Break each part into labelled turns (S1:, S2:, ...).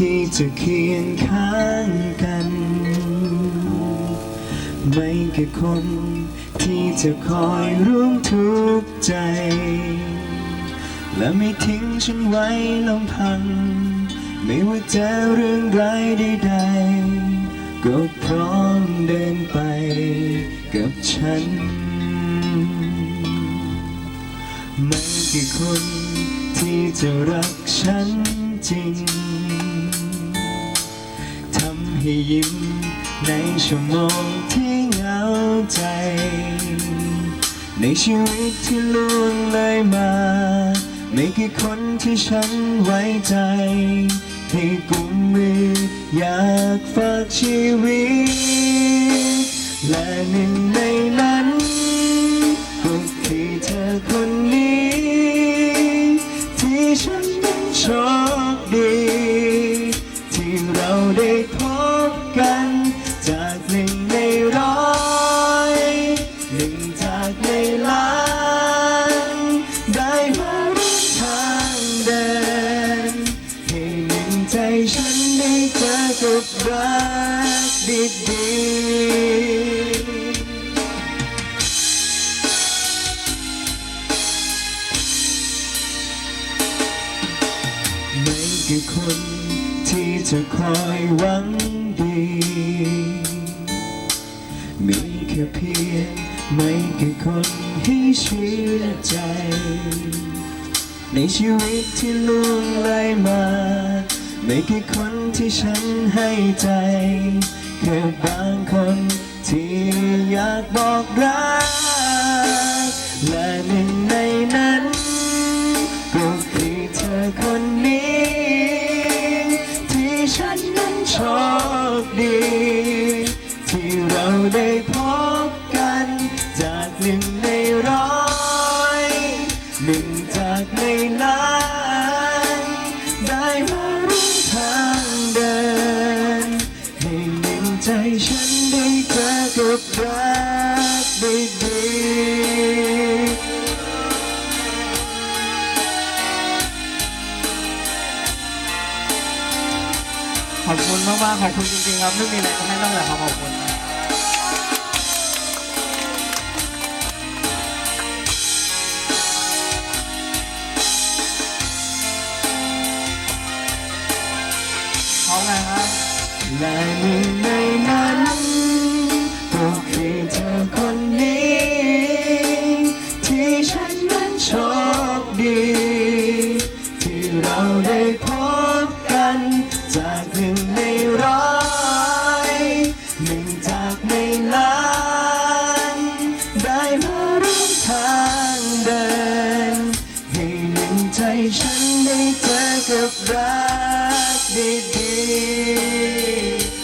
S1: ที่จะเคียงข้างกัน ไม่แค่คนที่จะคอยร่วมทุกข์ใจ และไม่ทิ้งฉันไว้ลำพัง ไม่ว่าจะเรื่องร้ายใดๆก็พร้อมเดินไปกับฉัน ไม่กี่คนที่จะรักฉันจริง ให้ยิ้ม ในชั่วโมงที่เหงาใจ ในชีวิตที่ล่วงเลยมา ไม่กี่คนที่ฉันไว้ใจให้กุมมืออยากฝากชีวิต และหนึ่ง เจอกับรักดีๆไม่กี่คนที่จะคอยหวังดี มีแค่เพียงไม่กี่คนให้เชื่อใจ ในชีวิตที่ล่วงเลยมา ไม่กี่คน ที่ฉันให้ใจแค่บางคนที่อยากบอกรัก และหนึ่งในนั้น ก็คือเธอคนนี้ ที่ฉันนั้นโชคดี ที่เราได้พบกัน จากหนึ่งในร้อยหนึ่งจากในล้านได้มา
S2: ขอบคุณมากๆขอบคุณจริงๆครับไม่มีอะไรจะให้นอกจากคำขอบคุณนะพร้อมกันครับ
S1: และหนึ่ในนั้นก็คือเธอคน ฉันได้เจอกับรักดีๆ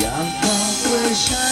S1: อยากบอกว่าฉัน